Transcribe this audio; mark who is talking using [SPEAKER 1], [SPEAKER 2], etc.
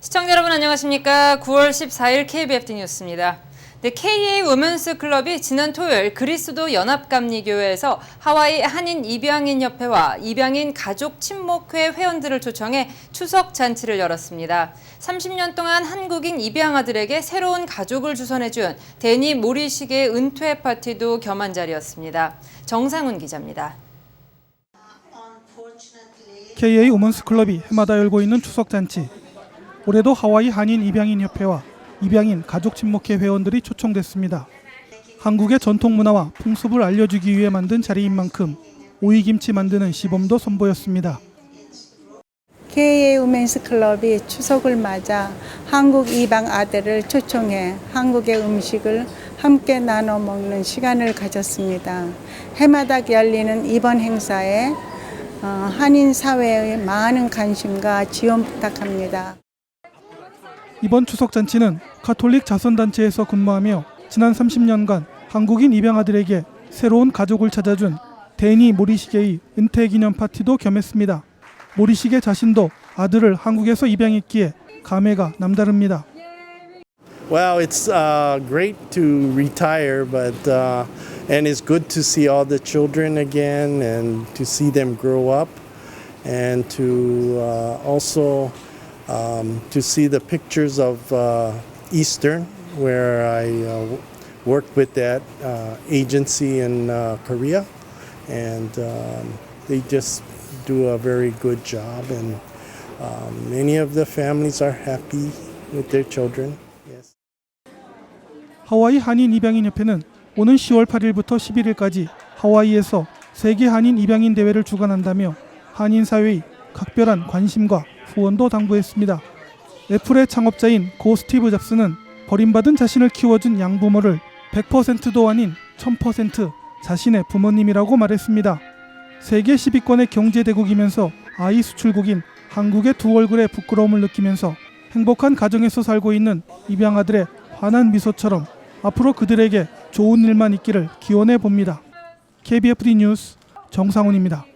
[SPEAKER 1] 시청자 여러분 안녕하십니까? 9월 14일 KBFT 뉴스입니다. 네, KA 우먼스 클럽이 지난 토요일 그리스도 연합감리교회에서 하와이 한인 입양인 협회와 입양인 가족 친목회 회원들을 초청해 추석 잔치를 열었습니다. 30년 동안 한국인 입양아들에게 새로운 가족을 주선해준 데니 모리식의 은퇴 파티도 겸한 자리였습니다. 정상훈 기자입니다.
[SPEAKER 2] KA 우먼스 클럽이 해마다 열고 있는 추석 잔치. 올해도 하와이 한인 입양인 협회와 입양인 가족 친목회 회원들이 초청됐습니다. 한국의 전통 문화와 풍습을 알려주기 위해 만든 자리인 만큼 오이김치 만드는 시범도 선보였습니다.
[SPEAKER 3] KA 우멘스 클럽이 추석을 맞아 한국 이방 아들을 초청해 한국의 음식을 함께 나눠 먹는 시간을 가졌습니다. 해마다 열리는 이번 행사에 어, 한인 사회의 많은 관심과 지원 부탁합니다.
[SPEAKER 2] 이번 추석 잔치는 가톨릭 자선단체에서 근무하며 지난 30년간 한국인 입양아들에게 새로운 가족을 찾아준 데니 모리시게의 은퇴 기념 파티도 겸했습니다. 모리시게 자신도 아들을 한국에서 입양했기에 감회가 남다릅니다.
[SPEAKER 4] Well, it's uh, great to retire, but uh, and it's good to see all the children again and to see them grow up, and to uh, also um, to see the pictures of uh, Eastern, where I uh, worked with that uh, agency in uh, Korea, and um, they just do a very good job, and um, many of the families are happy with their children. Yes.
[SPEAKER 2] 하와이 한인 입양인 협회는 오는 10월 8일부터 11일까지 하와이에서 세계 한인 입양인 대회를 주관한다며 한인 사회의 각별한 관심과 후원도 당부했습니다. 애플의 창업자인 고 스티브 잡스는 버림받은 자신을 키워준 양부모를 100%도 아닌 1000% 자신의 부모님이라고 말했습니다. 세계 10위권의 경제 대국이면서 아이 수출국인 한국의 두 얼굴에 부끄러움을 느끼면서 행복한 가정에서 살고 있는 입양아들의 환한 미소처럼 앞으로 그들에게 좋은 일만 있기를 기원해 봅니다. KBFD 뉴스 정상훈입니다.